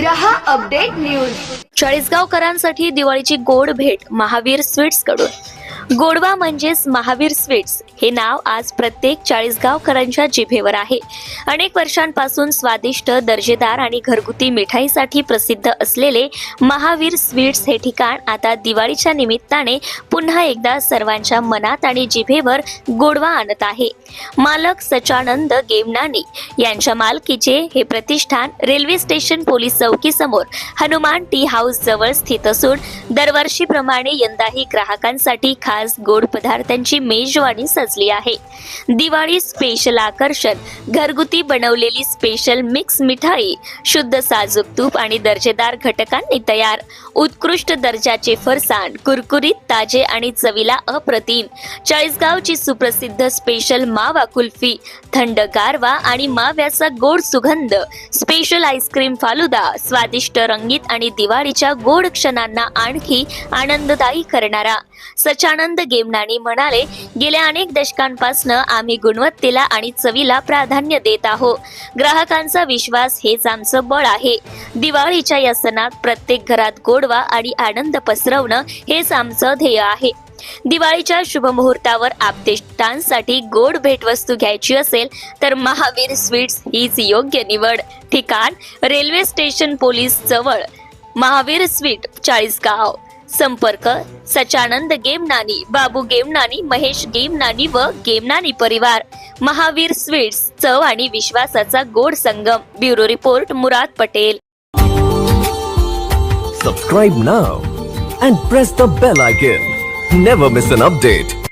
रहा update news. चाळीसगावकरांसाठी दिवाळीची गोड भेट महावीर स्वीट्सकडून गोडवा म्हणजेच महावीर स्वीट्स हे नाव आज प्रत्येक चाळीसगावकरांच्या जिभेवर आहे. अनेक वर्षांपासून स्वादिष्ट दर्जेदार आणि घरगुती मिठाईसाठी प्रसिद्ध असलेले महावीर स्वीट्स हे ठिकाण आता दिवाळीच्या निमित्ताने पुन्हा एकदा सर्वांच्या मनात आणि जिभेवर गोडवा आणत आहे. मालक सचानंद गेमनानी यांच्या मालकीचे हे प्रतिष्ठान रेल्वे स्टेशन पोलीस चौकीसमोर हनुमान टी हाऊस जवळ स्थित असून दरवर्षीप्रमाणे यंदाही ग्राहकांसाठी खास गोड पदार्थांची मेजवानी सजली आहे. दिवाळी स्पेशल आकर्षण घरगुती बनवलेली स्पेशल मिक्स मिठाई शुद्ध साजूक तूप आणि दर्जेदार घटकांनी तयार. उत्कृष्ट दर्जाचे फरसाण कुरकुरीत ताजे आणि चवीला अप्रतिम. चाळीसगावची सुप्रसिद्ध स्पेशल मावा कुल्फी थंड गारवा आणि माव्याचा गोड सुगंध. स्पेशल आईस्क्रीम फालुदा स्वादिष्ट रंगीत आणि दिवाळीच्या गोड क्षणांना आणखी आनंददायी करणारा. आनंद गेमनाणी म्हणाले गेल्या अनेक दशकांपासून आम्ही गुणवत्तेला आणि चवीला प्राधान्य देत आहोत. ग्राहकांचा विश्वास हेच आमचं बळ आहे. दिवाळीच्या या सणात प्रत्येक घरात गोडवा आणि आनंद पसरवणं हेच आमचं ध्येय आहे. दिवाळीच्या शुभ मुहूर्तावर आपतेष्टांसाठी गोड भेटवस्तू घ्यायची असेल तर महावीर स्वीट्स हीच योग्य निवड. ठिकाण रेल्वे स्टेशन पोलीस जवळ. महावीर स्वीट चाळीसगाव. संपर्क सचानंद गेमनानी बाबू गेमनानी महेश गेमनानी व गेमनानी परिवार. महावीर स्वीट्स चव आणि विश्वासाचा गोड संगम. Bureau report Murad Patel. Subscribe now and press the bell icon never miss an update